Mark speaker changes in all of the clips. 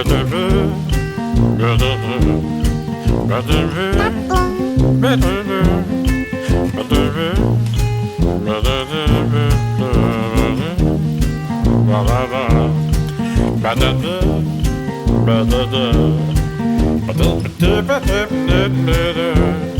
Speaker 1: Ba-da-da, ba-da-da, ba-da-da, ba-da-da, ba-da-da,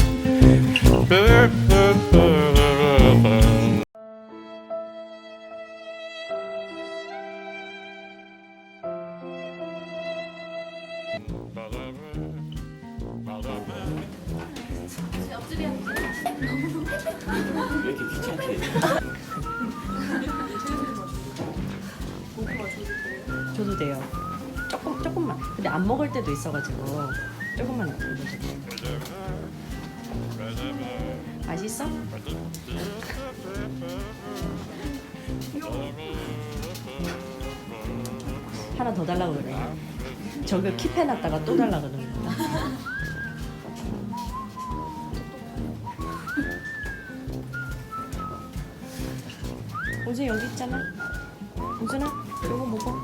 Speaker 1: 왜 이렇게 귀찮게
Speaker 2: 줘도 돼요. 조금 조금만. 근데 안 먹을 때도 있어가지고 조금만. 맛있어? 하나 더 달라고 그래. 저기 킵해놨다가 또 달라 그러는 거야. 오준 여기 있잖아. 오준아, 이거 먹어.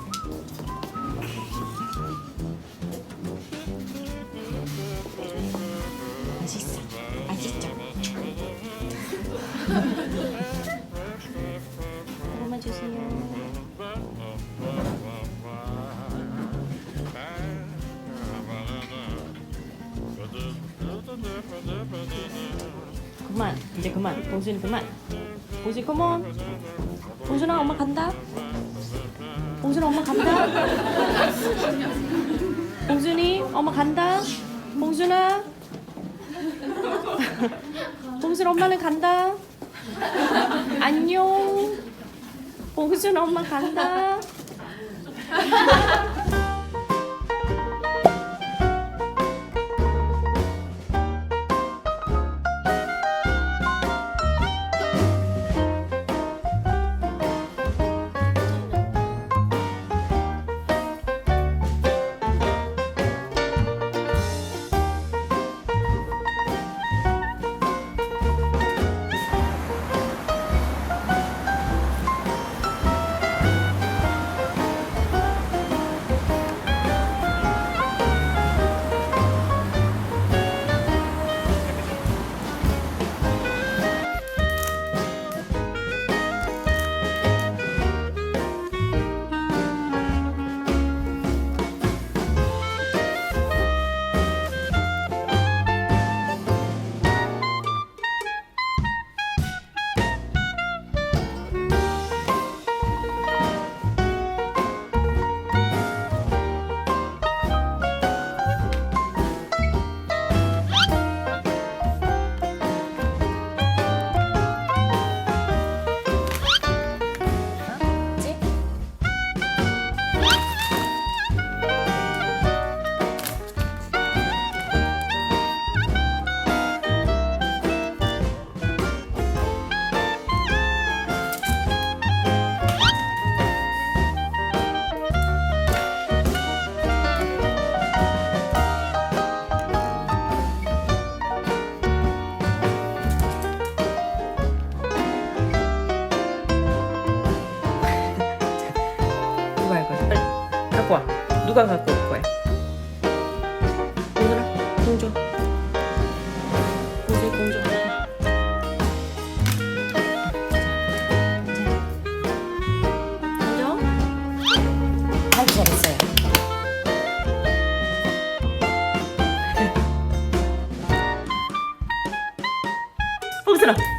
Speaker 2: 맛있어. 맛있죠? 이거만 주세요. 그만. 이제 그만. 봉순이 그만. 봉순이 컴온. 봉순아 엄마 간다. 봉순아 엄마 간다. 봉순이 엄마 간다. 봉순아. 봉순 엄마는 간다. 안녕. 봉순 엄마 간다. 갖고 와. 누가 갖고 올 거야? 오늘아, 공주. 공주, 공주. 공주. 아주 잘했어요. 봉순아.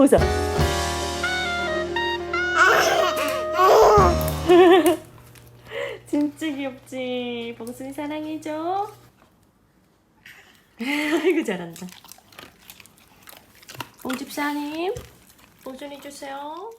Speaker 2: 봉순아. 진짜 귀엽지. 봉순이 사랑해줘. 아이고 잘한다. 봉집사님, 봉순이 주세요.